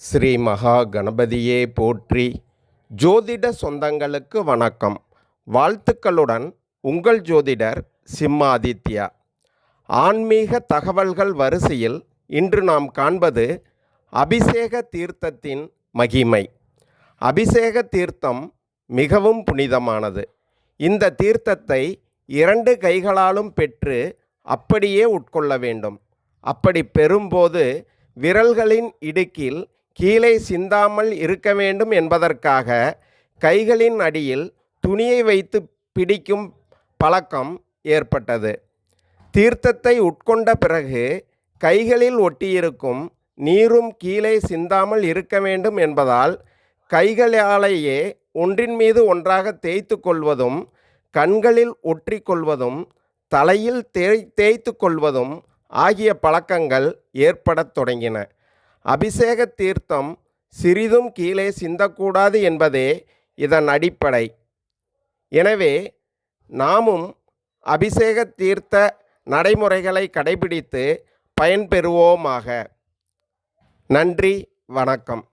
ஸ்ரீ மகா கணபதியே போற்றி. ஜோதிட சொந்தங்களுக்கு வணக்கம். வாழ்த்துக்களுடன் உங்கள் ஜோதிடர் சிம்மாதித்யா. ஆன்மீக தகவல்கள் வரிசையில் இன்று நாம் காண்பது அபிஷேக தீர்த்தத்தின் மகிமை. அபிஷேக தீர்த்தம் மிகவும் புனிதமானது. இந்த தீர்த்தத்தை இரண்டு கைகளாலும் பெற்று அப்படியே உட்கொள்ள வேண்டும். அப்படி பெறும்போது விரல்களின் இடுக்கில் கீழே சிந்தாமல் இருக்க வேண்டும் என்பதற்காக கைகளின் அடியில் துணியை வைத்து பிடிக்கும் பழக்கம் ஏற்பட்டது. தீர்த்தத்தை உட்கொண்ட பிறகு கைகளில் ஒட்டியிருக்கும் நீரும் கீழே சிந்தாமல் இருக்க வேண்டும் என்பதால் கைகளாலேயே ஒன்றின் மீது ஒன்றாக தேய்த்து கொள்வதும் கண்களில் ஒற்றிக்கொள்வதும் தலையில் தேய் தேய்த்து கொள்வதும் ஆகிய பழக்கங்கள் ஏற்படத் தொடங்கின. அபிஷேக தீர்த்தம் சிறிதும் கீழே சிந்தக்கூடாது என்பதே இதன் அடிப்படை. எனவே நாமும் அபிஷேக தீர்த்த நடைமுறைகளை கடைபிடித்து பயன்பெறுவோமாக. நன்றி வணக்கம்.